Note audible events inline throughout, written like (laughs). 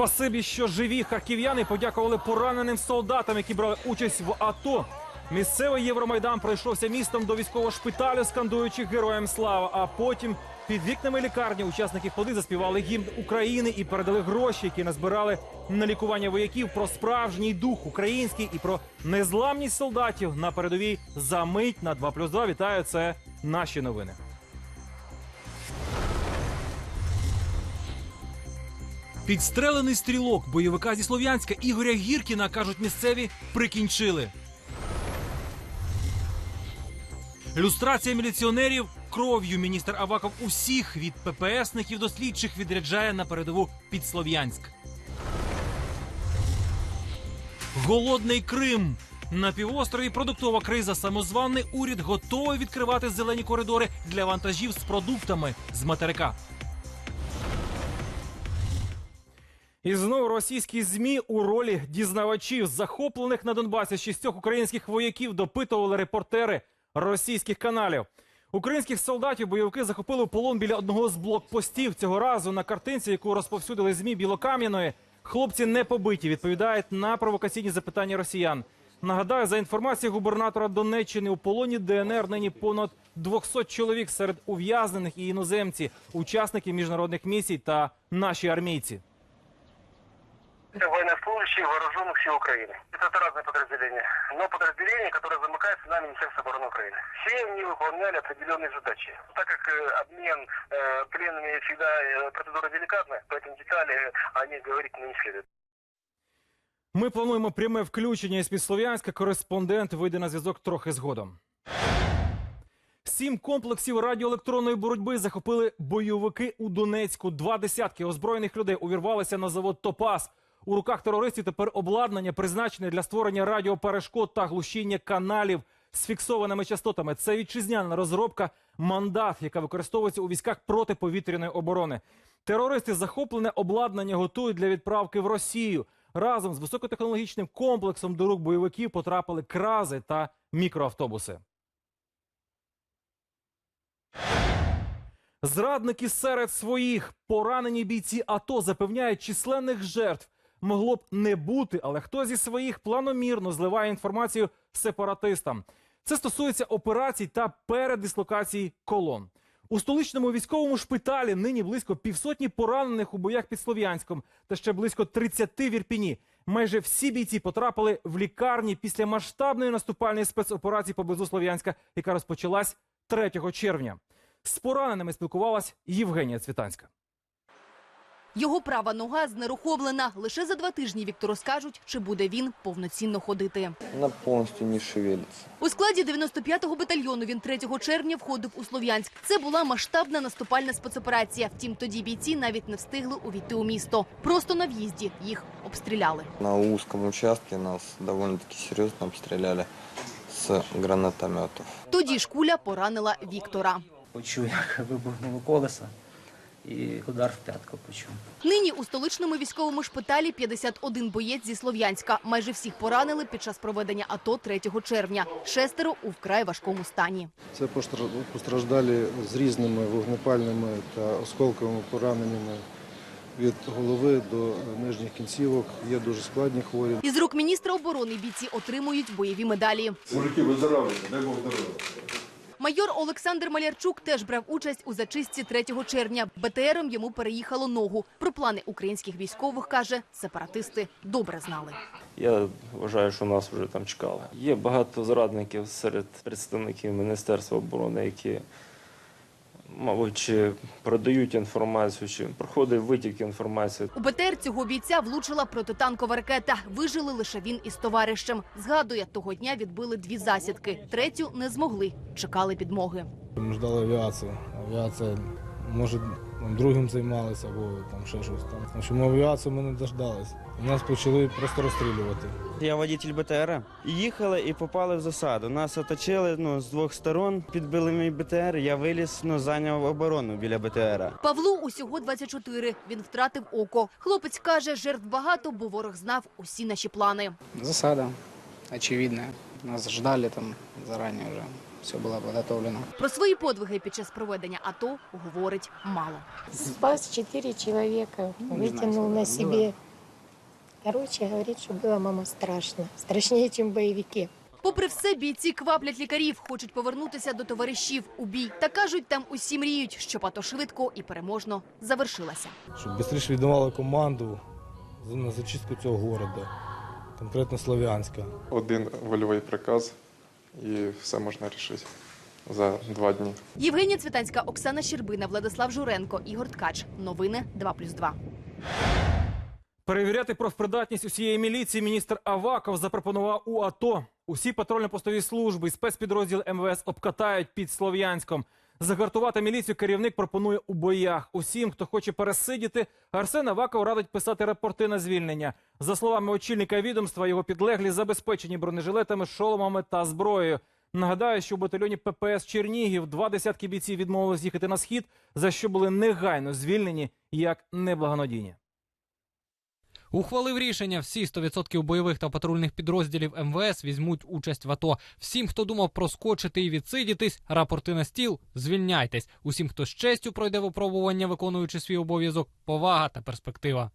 Спасибі, що живі харків'яни подякували пораненим солдатам, які брали участь в АТО. Місцевий Євромайдан пройшовся містом до військового шпиталю, скандуючи героям слава. А потім під вікнами лікарні учасники ходи заспівали гімн України і передали гроші, які назбирали на лікування вояків про справжній дух український і про незламність солдатів на передовій за мить на 2 плюс 2. Вітаю, це наші новини. Підстрелений стрілок бойовика зі Слов'янська Ігоря Гіркіна, кажуть місцеві, прикінчили. Люстрація міліціонерів кров'ю міністр Аваков усіх від ППСників до слідчих відряджає на передову під Слов'янськ. Голодний Крим. На півострові продуктова криза. Самозваний уряд готовий відкривати зелені коридори для вантажів з продуктами з материка. І знову російські змі у ролі дізнавачів, захоплених на Донбасі шістьох українських вояків допитували репортери російських каналів. Українських солдатів бойовики захопили в полон біля одного з блокпостів. Цього разу на картинці, яку розповсюдили змі Білокам'яної, хлопці не побиті, відповідають на провокаційні запитання росіян. Нагадаю, за інформацією губернатора Донеччини у полоні ДНР нині понад 200 чоловік серед ув'язнених і іноземці, учасники міжнародних місій та наші армійці Это военнослужащие вооруженных сил Украины. Это разные подразделения, но подразделения, которые замыкаются на Министерство обороны Украины. Все они выполняли определенные задачи. Так как э, обмен э, пленными всегда э, процедура деликатная, поэтому детали э, о них говорить не следует. Ми плануємо пряме включення із Підслов'янська. Кореспондент вийде на зв'язок трохи згодом. Сім комплексів радіоелектронної боротьби захопили бойовики у Донецьку. Два десятки озброєних людей увірвалися на завод Топас. У руках терористів тепер обладнання, призначене для створення радіоперешкод та глушіння каналів з фіксованими частотами. Це вітчизняна розробка мандат, яка використовується у військах протиповітряної оборони. Терористи захоплене обладнання готують для відправки в Росію. Разом з високотехнологічним комплексом до рук бойовиків потрапили крази та мікроавтобуси. Зрадники серед своїх поранені бійці АТО запевняють, численних жертв могло б не бути, але хто зі своїх планомірно зливає інформацію сепаратистам. Це стосується операцій та передислокації колон. У столичному військовому шпиталі нині близько півсотні поранених у боях під Слов'янськом та ще близько 30 в Ірпіні. Майже всі бійці потрапили в лікарні після масштабної наступальної спецоперації поблизу Слов'янська, яка розпочалась 3 червня. З пораненими спілкувалась Євгенія Цвітанська. Його права нога знерухомлена. Лише за два тижні Віктору скажуть, чи буде він повноцінно ходити. Она полностью не шевелится. У складі 95-го батальйону він 3 червня входив у Слов'янськ. Це була масштабна наступальна спецоперація. Втім, тоді бійці навіть не встигли увійти у місто. Просто на в'їзді їх обстріляли. На узком участке нас довольно-таки серьезно обстреляли с гранатометов. Тоді ж куля поранила Віктора. Почув, як вибухнуло колесо і удар в п'ятку почув. Нині у столичному військовому шпиталі 51 боєць зі Слов'янська. Майже всіх поранили під час проведення АТО 3 червня. Шестеро у вкрай важкому стані. Це постра- постраждалі з різними вогнепальними та осколковими пораненнями від голови до нижніх кінцівок. Є дуже складні хворі. Із рук міністра оборони бійці отримують бойові медалі. Мужики, выздоравливайте, дай Бог здоров'я. Майор Олександр Малярчук теж брав участь у зачистці 3 червня. БТРом йому переїхало ногу. Про плани українських військових каже, сепаратисти добре знали. Я вважаю, що нас вже там чекали. Є багато зрадників серед представників Міністерства оборони, які, мабуть, чи продають інформацію, чи проходить витік інформації. У БТР цього бійця влучила протитанкова ракета. Вижили лише він із товаришем. Згадує, того дня відбили дві засідки. Третю не змогли. Чекали підмоги. Ми ждали авіацію. Авіація, може, там, другим займалися або там ще щось там. Тому що ми авіацію ми не дождалися. Нас почали просто розстрілювати. Я водитель БТР. Їхали і попали в засаду. Нас оточили ну, з двох сторон, підбили мій БТР. Я виліз, ну, зайняв оборону біля БТРа. Павлу усього 24. Він втратив око. Хлопець каже, жертв багато, бо ворог знав усі наші плани. Засада очевидная. Нас ждали там заранее уже все было подготовлено. Про свої подвиги під час проведення АТО говорить мало. Спас четыре человека, вытянул на себе. Короче, говорит, что было мама страшно. Страшнее, чем боевики. Попри все, бійці кваплять лікарів, хочуть повернутися до товаришів у бій. Та кажуть, там усі мріють, щоб АТО швидко і переможно завершилася. Щоб швидше віддавали команду за- на зачистку цього города, конкретно Слов'янська. Один вольовий приказ і все можна рішити за два дні. Євгенія Цвітанська, Оксана Щербина, Владислав Журенко, Ігор Ткач. Новини 2+,2. Перевіряти профпридатність усієї міліції міністр Аваков запропонував у АТО. Усі патрульно-постові служби і спецпідрозділ МВС обкатають під Слов'янськом. Загартувати міліцію керівник пропонує у боях. Усім, хто хоче пересидіти, Арсен Аваков радить писати рапорти на звільнення. За словами очільника відомства, його підлеглі забезпечені бронежилетами, шоломами та зброєю. Нагадаю, що в батальйоні ППС Чернігів два десятки бійців відмовились їхати на схід, за що були негайно звільнені як неблагонадійні. Ухвалив рішення, всі 100% бойових та патрульних підрозділів МВС візьмуть участь в АТО. Всім, хто думав проскочити і відсидітись, рапорти на стіл, звільняйтесь. Усім, хто з честю пройде випробування, виконуючи свій обов'язок, повага та перспектива.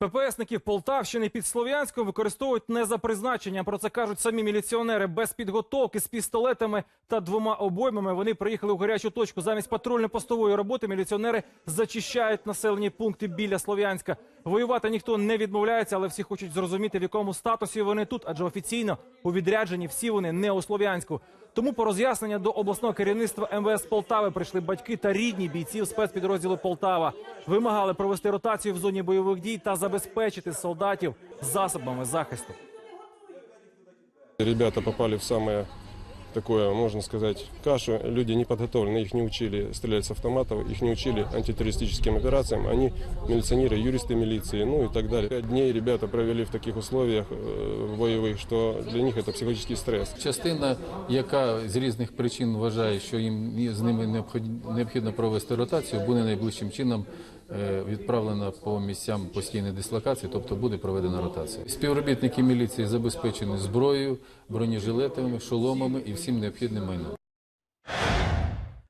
ППСників Полтавщини під Слов'янськом використовують не за призначенням. Про це кажуть самі міліціонери без підготовки з пістолетами та двома обоймами. Вони приїхали у гарячу точку. Замість патрульно-постової роботи міліціонери зачищають населені пункти біля Слов'янська. Воювати ніхто не відмовляється, але всі хочуть зрозуміти, в якому статусі вони тут, адже офіційно у відрядженні всі вони не у Слов'янську. Тому по роз'яснення до обласного керівництва МВС Полтави прийшли батьки та рідні бійців спецпідрозділу Полтава. Вимагали провести ротацію в зоні бойових дій та забезпечити солдатів засобами захисту. Ребята попали в самое такое, можно сказать, кашу. Люди не подготовлены, их не учили стрелять с автоматов, их не учили антитеррористическим операциям. Они милиционеры, юристы милиции, ну и так далее. Пять дней ребята провели в таких условиях э, боевых, что для них это психологический стресс. Частина, яка з різних причин вважає, що їм ні- з ними необхід- необхідно провести ротацію, буде найближчим чином е, відправлена по місцям постійної дислокації, тобто буде проведена ротація. Співробітники міліції забезпечені зброєю, бронежилетами, шоломами і всім необхідним майном.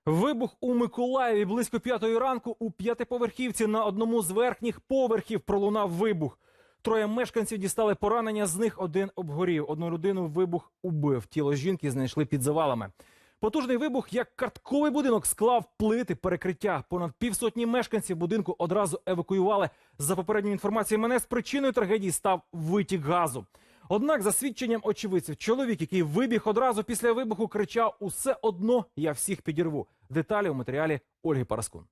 Вибух у Миколаєві близько п'ятої ранку у п'ятиповерхівці на одному з верхніх поверхів пролунав вибух. Троє мешканців дістали поранення, з них один обгорів. Одну людину вибух убив. Тіло жінки знайшли під завалами. Потужний вибух, як картковий будинок, склав плити перекриття. Понад півсотні мешканців будинку одразу евакуювали. За попередньою інформацією мене з причиною трагедії став витік газу. Однак, за свідченням очевидців, чоловік, який вибіг одразу після вибуху, кричав: Усе одно я всіх підірву. Деталі у матеріалі Ольги Параскун.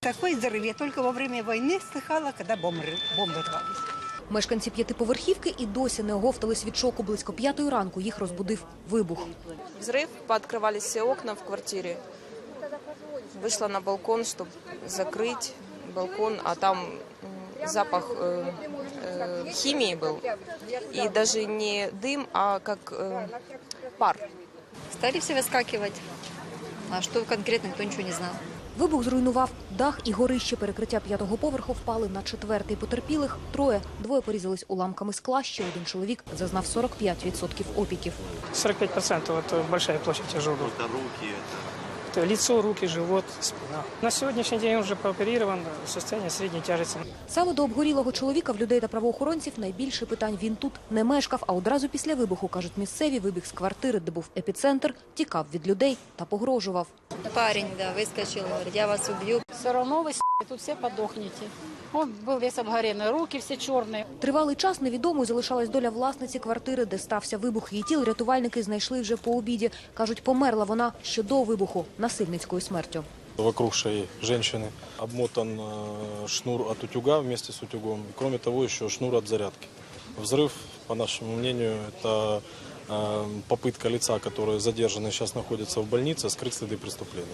Такой взрыв я только во время войны слыхала, когда бомбы, бомбы рвались. Мешканці п'ятиповерхівки і досі не оговтались від шоку. Близько п'ятої ранку їх розбудив вибух. Взрыв, пооткрывались все окна в квартире. Вышла на балкон, чтобы закрыть балкон, а там м, запах э, э, химии был. И даже не дым, а как э, пар. Стали все выскакивать. А что конкретно, никто ничего не знал. Вибух зруйнував дах і горище. Перекриття п'ятого поверху впали на четвертий. Потерпілих троє. Двоє порізались уламками скла. Ще один чоловік зазнав 45% опіків. 45% это большая площадь ожогов. Это руки, Это лицо, руки, живот, спина. На сьогоднішній день вже уже прооперирован, состояние середньої тяжести. Саме до обгорілого чоловіка в людей та правоохоронців найбільше питань він тут не мешкав, а одразу після вибуху, кажуть місцеві, вибіг з квартири, де був епіцентр, тікав від людей та погрожував. Парень, да, вискочив, говорит, я вас убью. Все равно вы с***, тут все подохнете. Он был весь обгоренный, руки все черные. Тривалий час невідомою залишалась доля власниці квартири, де стався вибух. Її тіл рятувальники знайшли вже по обіді. Кажуть, померла вона ще до вибуху насильницькою смертю. Вокруг шеи женщины обмотан э, шнур от утюга вместе с утюгом. И, кроме того, еще шнур от зарядки. Взрыв, по нашему мнению, это э, попытка лица, которые задержаны сейчас находятся в больнице, скрыть следы преступления.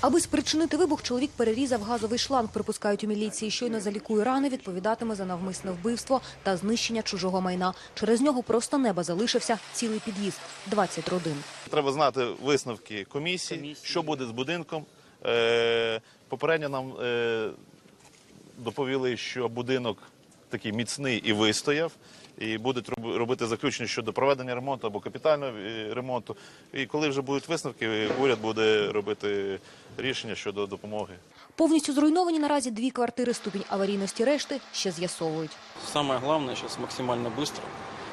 Аби спричинити вибух, чоловік перерізав газовий шланг, припускають у міліції. Щойно залікує рани, відповідатиме за навмисне вбивство та знищення чужого майна. Через нього просто неба залишився цілий під'їзд – 20 родин. Треба знати висновки комісії, що буде з будинком. Е, Попередньо нам е, доповіли, що будинок такий міцний і вистояв. І будуть роб- робити заключення щодо проведення ремонту або капітального е, ремонту. І коли вже будуть висновки, уряд буде робити рішення щодо допомоги. Повністю зруйновані наразі дві квартири. Ступінь аварійності решти ще з'ясовують. Самое главное сейчас максимально быстро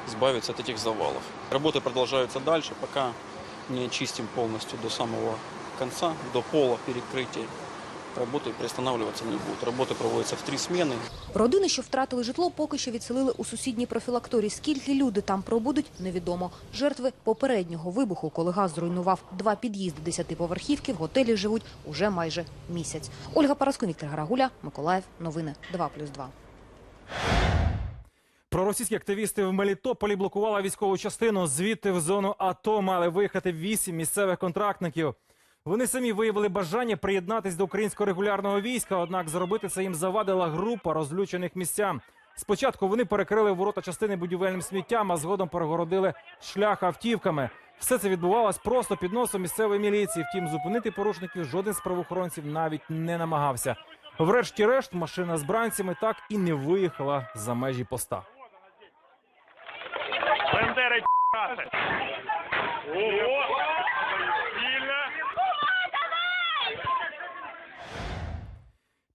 избавиться от этих завалов. Работы продолжаются дальше, пока не очистим полностью до самого конца, до пола перекрытия. Работы приостанавливаться не будут. Работы проводятся в три смены. Родини, що втратили житло, поки що відселили у сусідній профілакторій. Скільки люди там пробудуть, невідомо. Жертви попереднього вибуху, коли газ зруйнував два під'їзди десятиповерхівки, в готелі живуть уже майже місяць. Ольга Параско, Віктор Гарагуля, Миколаїв. Новини 2+,2. Проросійські активісти в Мелітополі блокували військову частину. Звідти в зону АТО мали виїхати вісім місцевих контрактників. Вони самі виявили бажання приєднатись до українського регулярного війська, однак зробити це їм завадила група розлючених містян. Спочатку вони перекрили ворота частини будівельним сміттям, а згодом перегородили шлях автівками. Все це відбувалось просто під носом місцевої міліції. Втім, зупинити порушників жоден з правоохоронців навіть не намагався. Врешті-решт, машина з бранцями так і не виїхала за межі поста. Бендери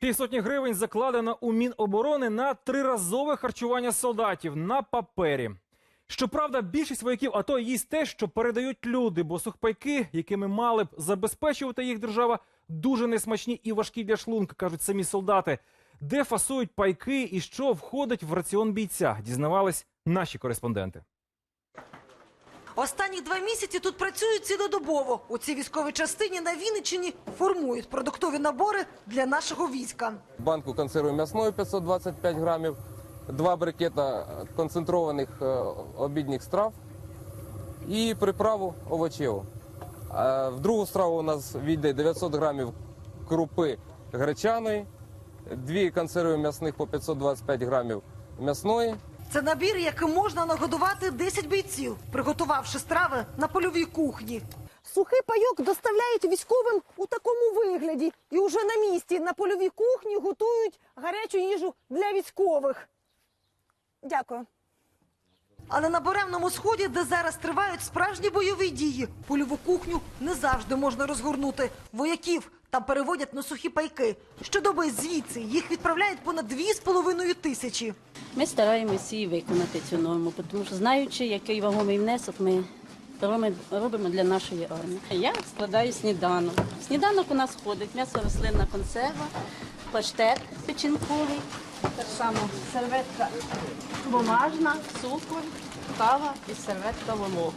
Півсотні гривень закладено у Міноборони на триразове харчування солдатів на папері. Щоправда, більшість вояків АТО їсть те, що передають люди, бо сухпайки, якими мали б забезпечувати їх держава, дуже несмачні і важкі для шлунка, кажуть самі солдати. Де фасують пайки і що входить в раціон бійця, дізнавались наші кореспонденти. Останні два місяці тут працюють цілодобово. У цій військовій частині на Вінниччині формують продуктові набори для нашого війська. банку консерви м'ясної 525 грамів, два брикета концентрованих е, обідніх страв і приправу овочеву. В другу страву у нас війде 900 грамів крупи гречаної, дві консерви м'ясних по 525 грамів м'ясної, Це набір, яким можна нагодувати 10 бійців, приготувавши страви на польовій кухні. Сухий пайок доставляють військовим у такому вигляді. І уже на місці на польовій кухні готують гарячу їжу для військових. Дякую. Але на Буремному сході, де зараз тривають справжні бойові дії, польову кухню не завжди можна розгорнути. Вояків там переводять на сухі пайки. Щодоби звідси їх відправляють понад 2,5 тисячі. Ми стараємося і виконати цю норму, тому що знаючи, який вагомий внесок ми робимо- для нашої армії. Я складаю сніданок. Сніданок у нас входить м'ясо рослинна консерва, паштет печінковий, так само серветка бумажна, цукор, кава і серветка волога.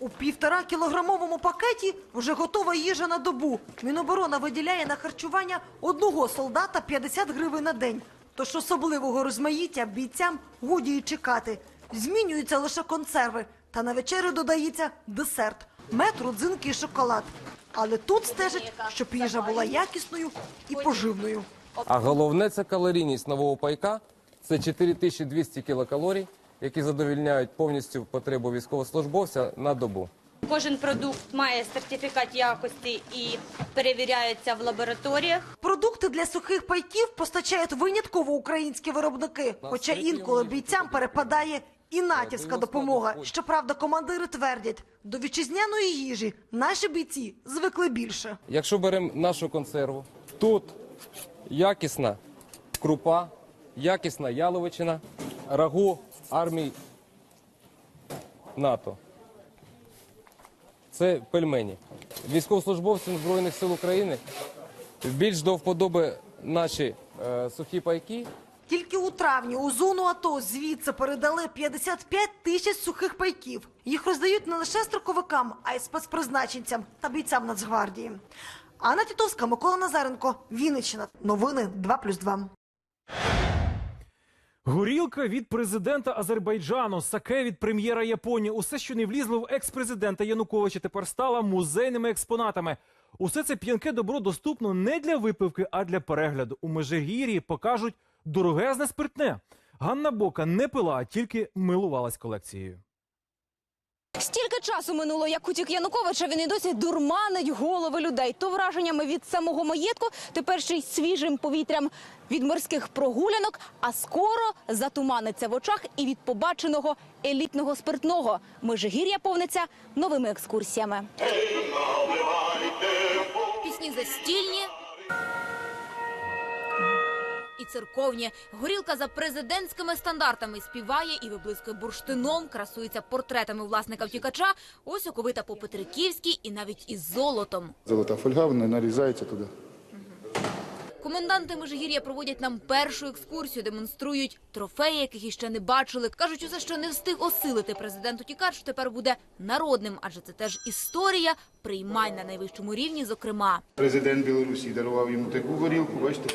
У півтора кілограмовому пакеті вже готова їжа на добу. Міноборона виділяє на харчування одного солдата 50 гривень на день. Тож особливого розмаїття бійцям годі й чекати. Змінюються лише консерви, та на вечерю додається десерт – мед, родзинки і шоколад. Але тут стежать, щоб їжа була якісною і поживною. А головне це калорійність нового пайка. Це 4200 кілокалорій, які задовільняють повністю потребу військовослужбовця на добу. Кожен продукт має сертифікат якості і перевіряється в лабораторіях. Продукти для сухих пайків постачають винятково українські виробники. Хоча інколи бійцям перепадає і натівська допомога. Щоправда, командири твердять, до вітчизняної їжі наші бійці звикли більше. Якщо беремо нашу консерву, тут якісна крупа, якісна яловичина, рагу армії НАТО. Це пельмені. Військовослужбовцям Збройних сил України більш до вподоби наші е, сухі пайки. Тільки у травні у зону АТО звідси передали 55 тисяч сухих пайків. Їх роздають не лише строковикам, а й спецпризначенцям та бійцям Нацгвардії. Анна Тітовська, Микола Назаренко, Вінниччина. Новини 2+,2. Горілка від президента Азербайджану, саке від прем'єра Японії. Усе, що не влізло в екс-президента Януковича, тепер стало музейними експонатами. Усе це п'янке добро доступно не для випивки, а для перегляду. У Межигір'ї покажуть дорогезне спиртне. Ганна Бока не пила, а тільки милувалась колекцією. Стільки часу минуло, як утік Януковича, він і досі дурманить голови людей. То враженнями від самого маєтку, тепер ще й свіжим повітрям від морських прогулянок, а скоро затуманиться в очах і від побаченого елітного спиртного. Межигір'я повниться новими екскурсіями. Пісні застільні. І церковні горілка за президентськими стандартами співає і виблискує бурштином, красується портретами власника втікача. Ось оковита по Петриківській і навіть із золотом. Золота фольга, вона нарізається туди. Коменданти Межигір'я проводять нам першу екскурсію, демонструють трофеї, яких іще не бачили. Кажуть, усе, що не встиг осилити президент утікач, тепер буде народним, адже це теж історія приймань на найвищому рівні, зокрема. Президент Білорусі дарував йому таку горілку, бачите.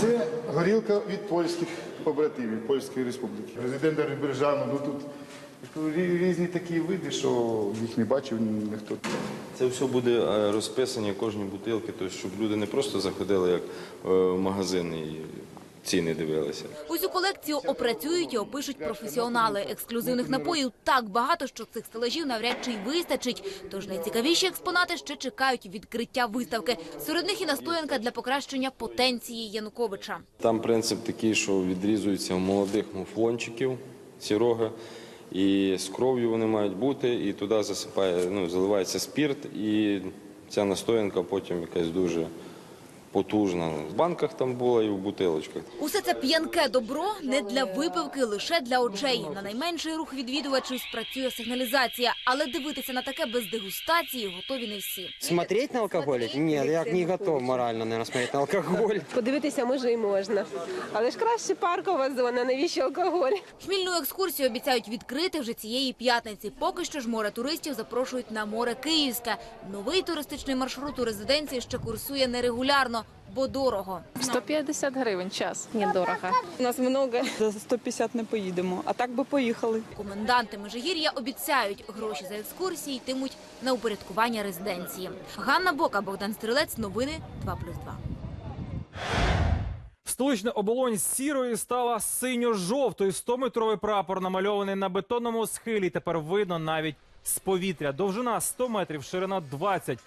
Це горілка від польських побратимів, Польської республіки. Президент Азербайджану, ну тут різні такі види, що їх не бачив ніхто. Це все буде е, розписані кожні бутилки, тобто, щоб люди не просто заходили як е, в магазин і ціни дивилися. Усю колекцію опрацюють і опишуть професіонали. Ексклюзивних напоїв так багато, що цих стелажів навряд чи й вистачить. Тож найцікавіші експонати ще чекають відкриття виставки. Серед них і настоянка для покращення потенції Януковича. Там принцип такий, що відрізуються молодих муфлончиків, ці роги, і з кров'ю вони мають бути, і туди засипає, ну, заливається спірт, і ця настоянка потім якась дуже потужна. В банках там була і в бутилочках. Усе це п'янке добро не для випивки, лише для очей. На найменший рух відвідувачів спрацює сигналізація, але дивитися на таке без дегустації готові не всі. Смотреть на алкоголь? Нет, я не готов морально, наверное, смотреть на алкоголь. (laughs) Подивитися може і можна. Але ж краще паркова зона, навіщо алкоголь? Хмільну екскурсію обіцяють відкрити вже цієї п'ятниці. Поки що ж море туристів запрошують на море Київське. Новий туристичний маршрут у резиденції ще курсує нерегулярно, бо дорого. 150 гривень час. Недорого. У нас много. За 150 не поїдемо, а так би поїхали. Коменданти Межигір'я обіцяють, гроші за екскурсії йтимуть на упорядкування резиденції. Ганна Бока, Богдан Стрілець, новини 2+,2. Столична оболонь з сірої стала синьо-жовтою. 100-метровий прапор намальований на бетонному схилі. Тепер видно навіть з повітря. Довжина 100 метрів, ширина 20.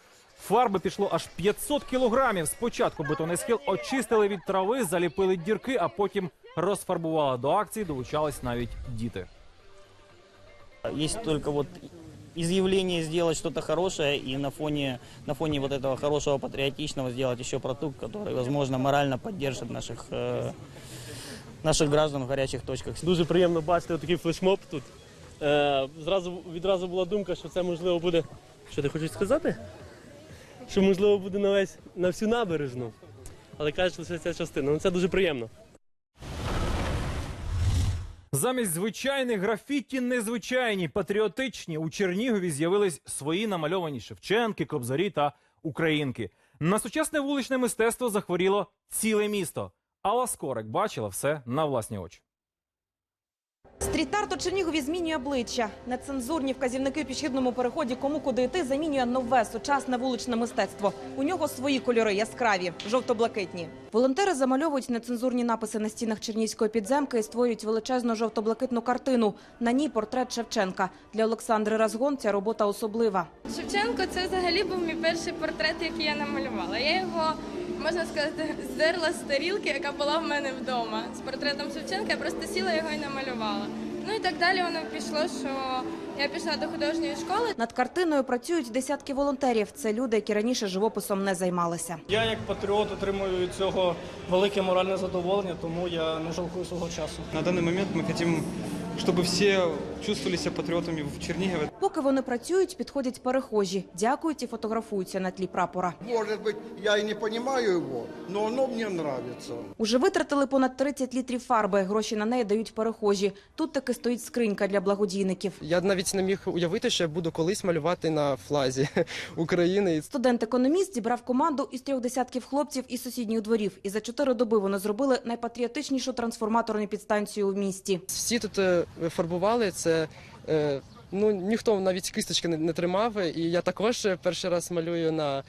Фарби пішло аж 500 кілограмів. Спочатку бетонний схил очистили від трави, заліпили дірки, а потім розфарбували. До акції долучались навіть діти. Есть только вот изъявление сделать что-то хорошее и на фоне, на фоне вот этого хорошего патриотичного сделать еще продукт, который, возможно, морально поддержит наших, э, наших граждан в горячих точках. Дуже приємно бачити такий флешмоб тут. Е, зразу, відразу була думка, що це можливо буде. Що ти хочеш сказати? Що можливо буде на весь на всю набережну. Але кажуть, лише ця частина. Ну це дуже приємно. Замість звичайних графіті незвичайні, патріотичні у Чернігові з'явились свої намальовані Шевченки, Кобзарі та Українки. На сучасне вуличне мистецтво захворіло ціле місто. Алла Скорик бачила все на власні очі. Стріт-арт у Чернігові змінює обличчя. Нецензурні вказівники в пішохідному переході кому куди йти замінює нове сучасне вуличне мистецтво. У нього свої кольори яскраві, жовто-блакитні. Волонтери замальовують нецензурні написи на стінах Чернігівської підземки і створюють величезну жовто-блакитну картину. На ній портрет Шевченка. Для Олександри Разгон ця робота особлива. Шевченко це взагалі був мій перший портрет, який я намалювала. Я його, можна сказати, здерла з тарілки, яка була в мене вдома. З портретом Шевченка я просто сіла його і намалювала. Ну і так далі воно пішло, що я пішла до художньої школи. Над картиною працюють десятки волонтерів. Це люди, які раніше живописом не займалися. Я як патріот отримую від цього велике моральне задоволення, тому я не жалкую свого часу. На данный момент мы хотим, чтобы все чувствовали себя патриотами в Чернигове. Поки вони працюють, підходять перехожі, дякують і фотографуються на тлі прапора. Может быть, я и не понимаю его, но оно мне нравится. Уже витратили понад 30 літрів фарби. Гроші на неї дають перехожі. Тут таки стоїть скринька для благодійників. Я навіть не міг уявити, що я буду колись малювати на флазі (laughs) України. Студент-економіст зібрав команду із трьох десятків хлопців із сусідніх дворів. І за чотири доби вони зробили найпатріотичнішу трансформаторну підстанцію в місті. Всі тут е, фарбували це. е, Ну ніхто навіть кисточки не, не тримав, і я також перший раз малюю на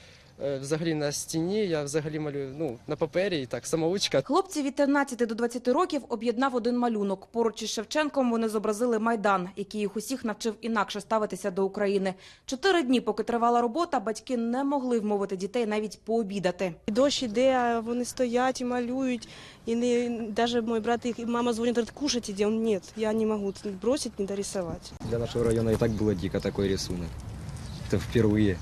взагалі на стіні, я взагалі малюю ну, на папері і так, самоучка. Хлопці від 13 до 20 років об'єднав один малюнок. Поруч із Шевченком вони зобразили Майдан, який їх усіх навчив інакше ставитися до України. Чотири дні, поки тривала робота, батьки не могли вмовити дітей навіть пообідати. І Дощ іде, а вони стоять і малюють. І не, навіть мій брат і мама дзвонить, говорить, кушать іде. Он, ні, я не можу бросить, не дорисовать. Для нашего района и так было дико такой рисунок. Это впервые.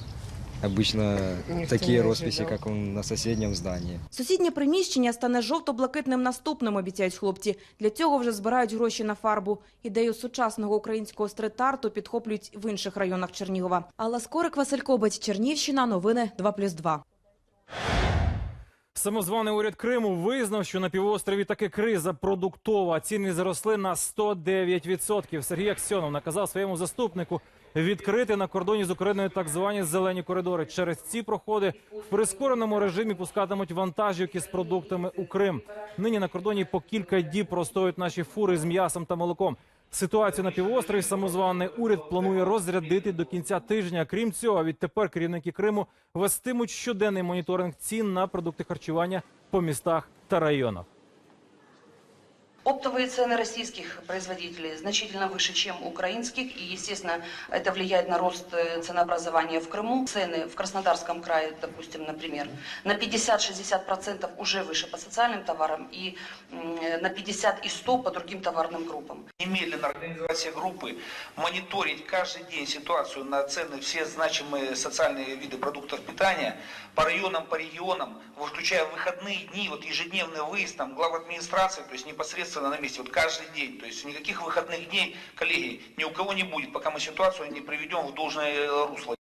Обычно Никто такие росписи, он на соседнем здании. Сусіднє приміщення стане жовто-блакитним наступним, обіцяють хлопці. Для цього вже збирають гроші на фарбу. Ідею сучасного українського стрит-арту підхоплюють в інших районах Чернігова. Алла Скорик, Василь Кобець, Чернівщина, новини 2+,2. Самозваний уряд Криму визнав, що на півострові таки криза продуктова. Ціни зросли на 109%. Сергій Аксьонов наказав своєму заступнику відкрити на кордоні з Україною так звані зелені коридори. Через ці проходи в прискореному режимі пускатимуть вантажівки з продуктами у Крим. Нині на кордоні по кілька діб простоють наші фури з м'ясом та молоком. Ситуацію на півострові самозваний уряд планує розрядити до кінця тижня. Крім цього, відтепер керівники Криму вестимуть щоденний моніторинг цін на продукти харчування по містах та районах. Оптовые цены российских производителей значительно выше, чем украинских, и, естественно, это влияет на рост э, ценообразования в Крыму. Цены в Краснодарском крае, допустим, например, на 50-60% уже выше по социальным товарам и на 50 и 100 по другим товарным группам. Немедленно организовать все группы, мониторить каждый день ситуацию на цены, все значимые социальные виды продуктов питания по районам, по регионам, включая выходные дни, вот ежедневный выезд там, глав администрации, то есть непосредственно на месте, вот каждый день. То есть никаких выходных дней, коллеги, ни у кого не будет, пока мы ситуацию не приведем в должное э, русло.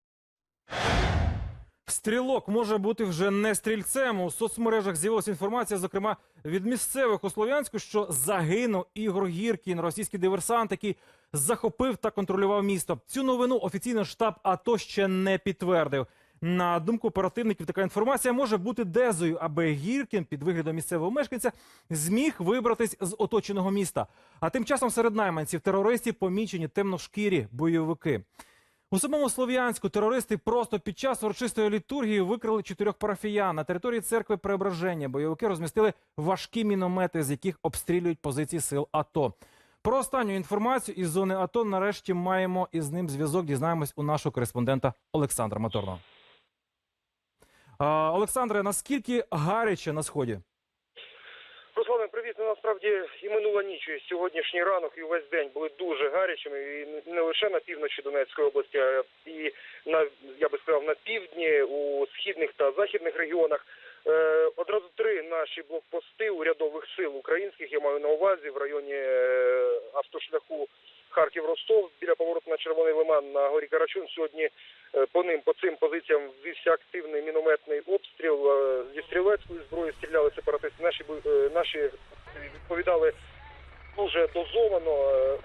Стрілок може бути вже не стрільцем. У соцмережах з'явилася інформація, зокрема від місцевих у Слов'янську, що загинув Ігор Гіркін, російський диверсант, який захопив та контролював місто. Цю новину офіційно штаб АТО ще не підтвердив. На думку оперативників, така інформація може бути дезою, аби Гіркін під виглядом місцевого мешканця зміг вибратись з оточеного міста. А тим часом серед найманців терористів помічені темношкірі бойовики. У самому Слов'янську терористи просто під час урочистої літургії викрили чотирьох парафіян. На території церкви Преображення бойовики розмістили важкі міномети, з яких обстрілюють позиції сил АТО. Про останню інформацію із зони АТО нарешті маємо із ним зв'язок. Дізнаємось у нашого кореспондента Олександра Моторного. Олександре, наскільки гаряче на сході? Руслане, привіт. Ну, насправді і минула ніч, і сьогоднішній ранок, і увесь день були дуже гарячими. І не лише на півночі Донецької області, а і на я би сказав на півдні, у східних та західних регіонах. Е, одразу три наші блокпости урядових сил українських, я маю на увазі в районі е, автошляху Харків-Ростов біля повороту на Червоний Лиман на горі Карачун. Сьогодні е, по ним, по цим позиціям ввівся активний мінометний обстріл е, зі стрілецької зброї. Стріляли сепаратисти. Наші е, наші відповідали дуже дозовано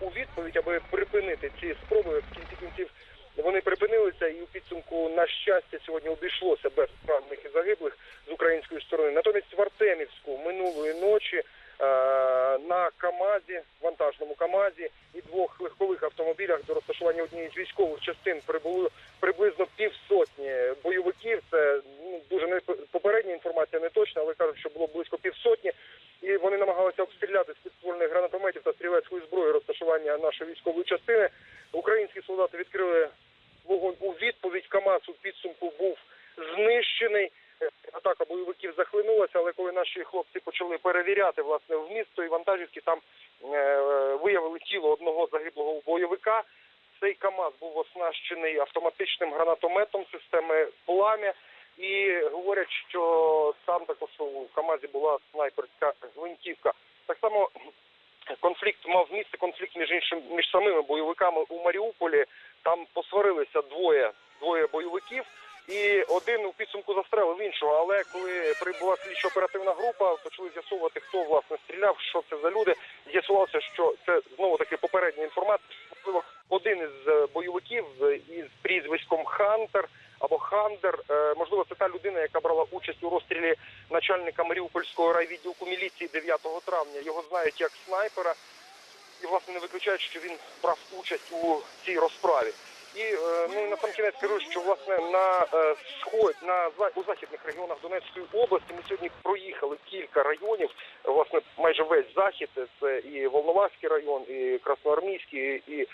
у відповідь, аби припинити ці спроби. В кінці кінців вони припинилися, і у підсумку, на щастя, сьогодні обійшлося без поранених і загиблих з української сторони. Натомість в Артемівську минулої ночі на КАМАЗі, вантажному КАМАЗі і двох легкових автомобілях до розташування однієї з військових частин прибуло приблизно півсотні бойовиків. Це ну, дуже не попередня інформація, не точна, але кажуть, що було близько півсотні. І вони намагалися обстріляти з підствольних гранатометів та стрілецької зброї розташування нашої військової частини. Українські солдати відкрили вогонь у відповідь. КАМАЗ у підсумку був знищений. Е, Атака бойовиків захлинулася, але коли наші хлопці почали перевіряти власне вміст і вантажівки, там е, виявили тіло одного загиблого бойовика. Цей КАМАЗ був оснащений автоматичним гранатометом системи плам'я. І говорять, що там також у КАМАЗі була снайперська гвинтівка. Так само конфлікт мав місце конфлікт між іншим між самими бойовиками у Маріуполі. Там посварилися двоє двоє бойовиків, і один у підсумку застрелив іншого. Але коли прибула слідчо оперативна група, почали з'ясовувати, хто власне стріляв, що це за люди. З'ясувалося, що це знову таки попередня інформація. Один із е, бойовиків е, із прізвиськом Хантер або Хандер. Е, Можливо, це та людина, яка брала участь у розстрілі начальника Маріупольського райвідділку міліції 9 травня. Його знають як снайпера, і власне не виключають, що він брав участь у цій розправі. І е, ну на сам кінець скажу, що власне на е, сход на у західних регіонах Донецької області ми сьогодні проїхали кілька районів. Власне, майже весь захід це і Волноваський район, і Красноармійський, і е,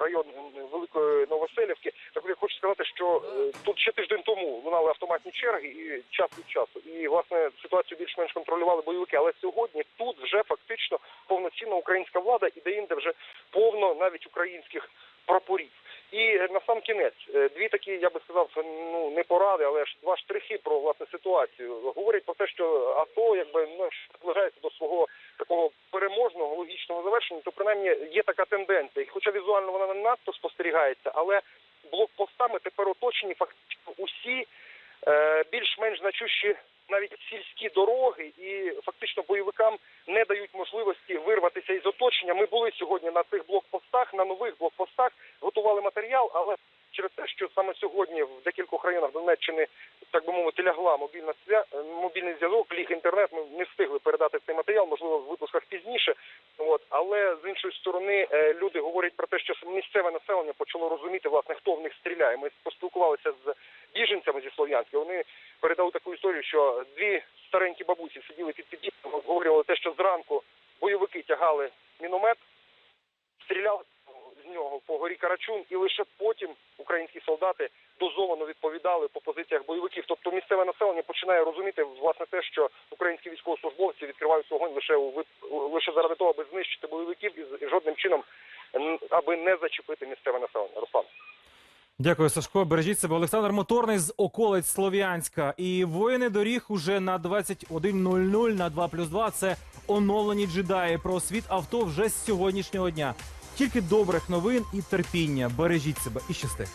район Великої Новоселівки. Так я хочу сказати, що е, тут ще тиждень тому лунали автоматні черги і час від часу. І власне ситуацію більш-менш контролювали бойовики. Але сьогодні тут вже фактично повноцінна українська влада і де-інде вже повно навіть українських прапорів. І на сам кінець е, дві такі, я би сказав, ну не поради, але ж два штрихи про власне ситуацію. Говорять про те, що АТО якби ну наближається до свого такого переможного логічного завершення, то принаймні є така тенденція. І хоча візуально вона не надто спостерігається, але блокпостами тепер оточені фактично усі е, більш-менш значущі навіть сільські дороги, і фактично бойовикам не дають можливості вирватися із оточення. Ми були сьогодні на цих блокпостах, на нових блокпостах, готували матеріал, але через те, що саме сьогодні в декількох районах Донеччини, так би мовити, лягла мобільна свя... мобільний зв'язок, ліг інтернет. Ми не встигли передати цей матеріал, можливо, в випусках пізніше. От але з іншої сторони е, люди говорять про те, що місцеве населення почало розуміти власне, хто в них стріляє. Ми поспілкувалися з біженцями зі Слов'янська. Вони передали таку історію, що дві старенькі бабусі сиділи під під'їздом, обговорювали те, що зранку бойовики тягали міномет, стріляли з нього по горі Карачун, і лише потім українські солдати дозовано відповідали по позиціях бойовиків. Тобто місцеве населення починає розуміти власне те, що українські військовослужбовці відкривають вогонь лише у лише заради того, аби знищити бойовиків і жодним чином аби не зачепити місцеве населення. Руслан. Дякую, Сашко. Бережіть себе. Олександр Моторний з околиць Слов'янська. І воїни доріг уже на 21.00 на 2 плюс 2. Це оновлені джедаї про світ авто вже з сьогоднішнього дня. Тільки добрих новин і терпіння. Бережіть себе і щасти.